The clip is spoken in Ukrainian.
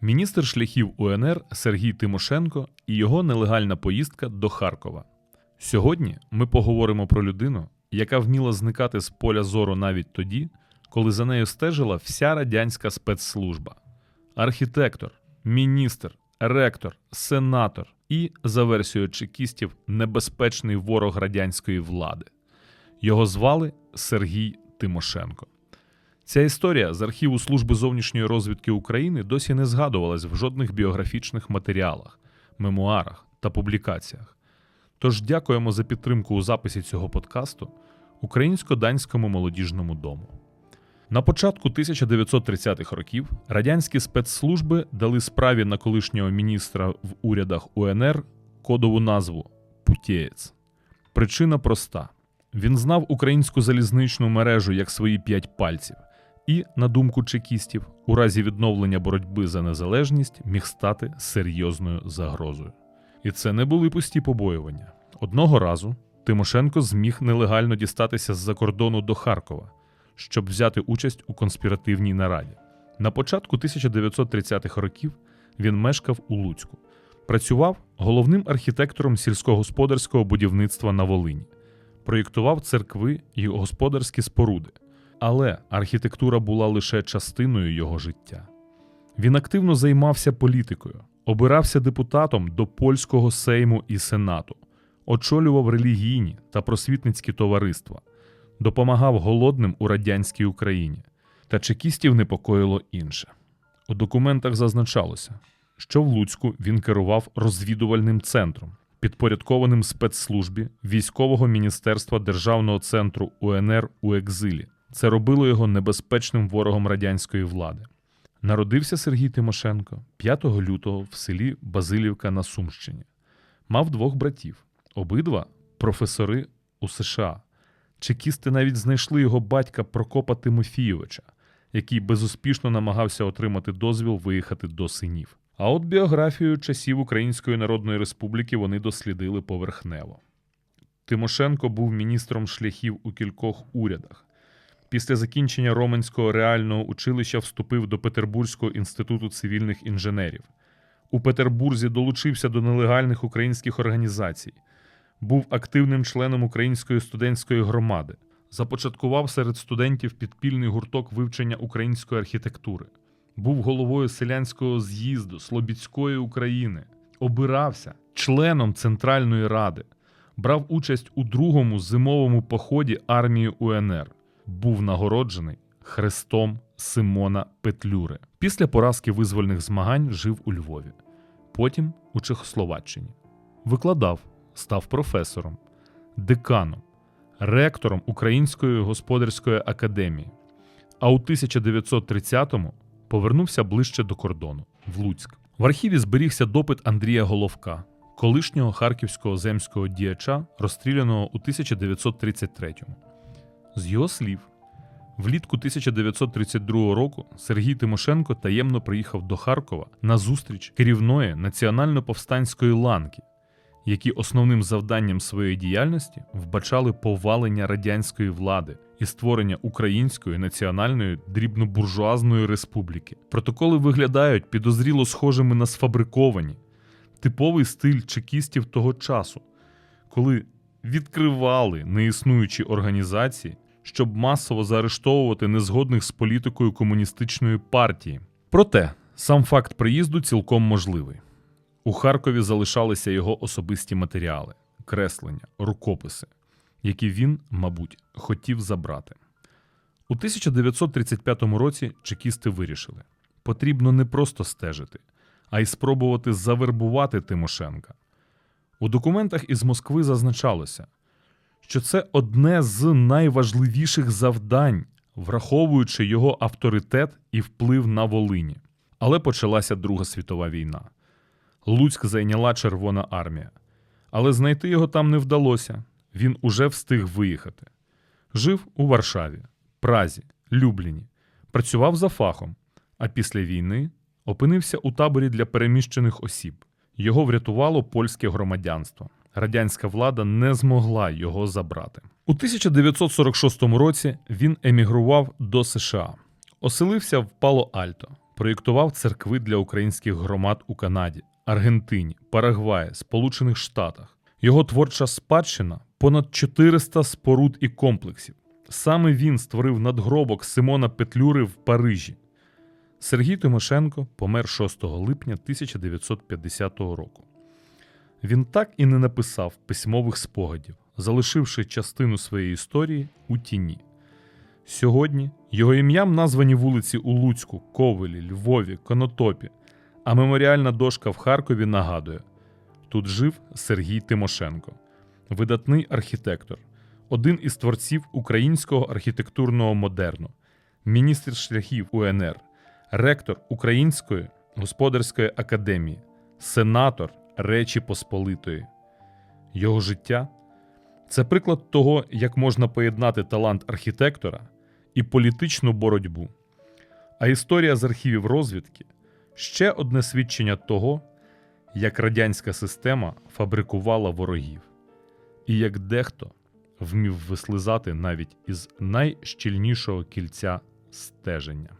міністр шляхів УНР Сергій Тимошенко і його нелегальна поїздка до Харкова. Сьогодні ми поговоримо про людину, яка вміла зникати з поля зору навіть тоді, коли за нею стежила вся радянська спецслужба. Архітектор, міністр, ректор, сенатор і, за версією чекістів, небезпечний ворог радянської влади. Його звали Сергій Тимошенко. Ця історія з архіву Служби зовнішньої розвідки України досі не згадувалась в жодних біографічних матеріалах, мемуарах та публікаціях. Тож дякуємо за підтримку у записі цього подкасту Українсько-Данському молодіжному дому. На початку 1930-х років радянські спецслужби дали справі на колишнього міністра в урядах УНР кодову назву Путєєць. Причина проста: він знав українську залізничну мережу як свої п'ять пальців, і, на думку чекістів, у разі відновлення боротьби за незалежність міг стати серйозною загрозою. І це не були пусті побоювання. Одного разу Тимошенко зміг нелегально дістатися з-за кордону до Харкова, щоб взяти участь у конспіративній нараді. На початку 1930-х років він мешкав у Луцьку, працював головним архітектором сільськогосподарського будівництва на Волині, проєктував церкви і господарські споруди. Але архітектура була лише частиною його життя. Він активно займався політикою, обирався депутатом до польського сейму і сенату, очолював релігійні та просвітницькі товариства, допомагав голодним у радянській Україні. Та чекістів непокоїло інше. У документах зазначалося, що в Луцьку він керував розвідувальним центром, підпорядкованим спецслужбі Військового міністерства Державного центру УНР у екзилі. Це робило його небезпечним ворогом радянської влади. Народився Сергій Тимошенко 5 лютого в селі Базилівка на Сумщині. Мав двох братів, обидва професори у США. Чекісти навіть знайшли його батька Прокопа Тимофійовича, який безуспішно намагався отримати дозвіл виїхати до синів. А от біографію часів Української Народної Республіки вони дослідили поверхнево. Тимошенко був міністром шляхів у кількох урядах. Після закінчення Роменського реального училища вступив до Петербурзького інституту цивільних інженерів. У Петербурзі долучився до нелегальних українських організацій, був активним членом української студентської громади, започаткував серед студентів підпільний гурток вивчення української архітектури, був головою селянського з'їзду Слобідської України, обирався членом Центральної ради, брав участь у другому зимовому поході армії УНР був нагороджений хрестом Симона Петлюри. Після поразки визвольних змагань жив у Львові, потім у Чехословаччині. Викладав, став професором, деканом, ректором Української господарської академії. А у 1930-му повернувся ближче до кордону в Луцьк. В архіві зберігся допит Андрія Головка, колишнього харківського земського діяча, розстріляного у 1933-му. З його слів, влітку 1932 року Сергій Тимошенко таємно приїхав до Харкова на зустріч керівної національно-повстанської ланки, які основним завданням своєї діяльності вбачали повалення радянської влади і створення Української національної дрібнобуржуазної республіки. Протоколи виглядають підозріло схожими на сфабриковані, типовий стиль чекістів того часу, коли відкривали неіснуючі організації, щоб масово заарештовувати незгодних з політикою комуністичної партії. Проте сам факт приїзду цілком можливий. У Харкові залишалися його особисті матеріали, креслення, рукописи, які він, мабуть, хотів забрати. У 1935 році чекісти вирішили: потрібно не просто стежити, а й спробувати завербувати Тимошенка. У документах із Москви зазначалося, що це одне з найважливіших завдань, враховуючи його авторитет і вплив на Волині. Але почалася Друга світова війна. Луцьк зайняла Червона армія. Але знайти його там не вдалося. Він уже встиг виїхати. Жив у Варшаві, Празі, Любліні, працював за фахом, а після війни опинився у таборі для переміщених осіб. Його врятувало польське громадянство. Радянська влада не змогла його забрати. У 1946 році він емігрував до США, оселився в Пало-Альто, проєктував церкви для українських громад у Канаді, Аргентині, Парагваї, Сполучених Штатах. Його творча спадщина понад 400 споруд і комплексів. Саме він створив надгробок Симона Петлюри в Парижі. Сергій Тимошенко помер 6 липня 1950 року. Він так і не написав письмових спогадів, залишивши частину своєї історії у тіні. Сьогодні його ім'ям названі вулиці у Луцьку, Ковелі, Львові, Конотопі, а меморіальна дошка в Харкові нагадує: тут жив Сергій Тимошенко, видатний архітектор, один із творців українського архітектурного модерну, міністр шляхів УНР, ректор Української господарської академії, сенатор Речі Посполитої. Його життя це приклад того, як можна поєднати талант архітектора і політичну боротьбу. А історія з архівів розвідки ще одне свідчення того, як радянська система фабрикувала ворогів, і як дехто вмів вислизати навіть із найщільнішого кільця стеження.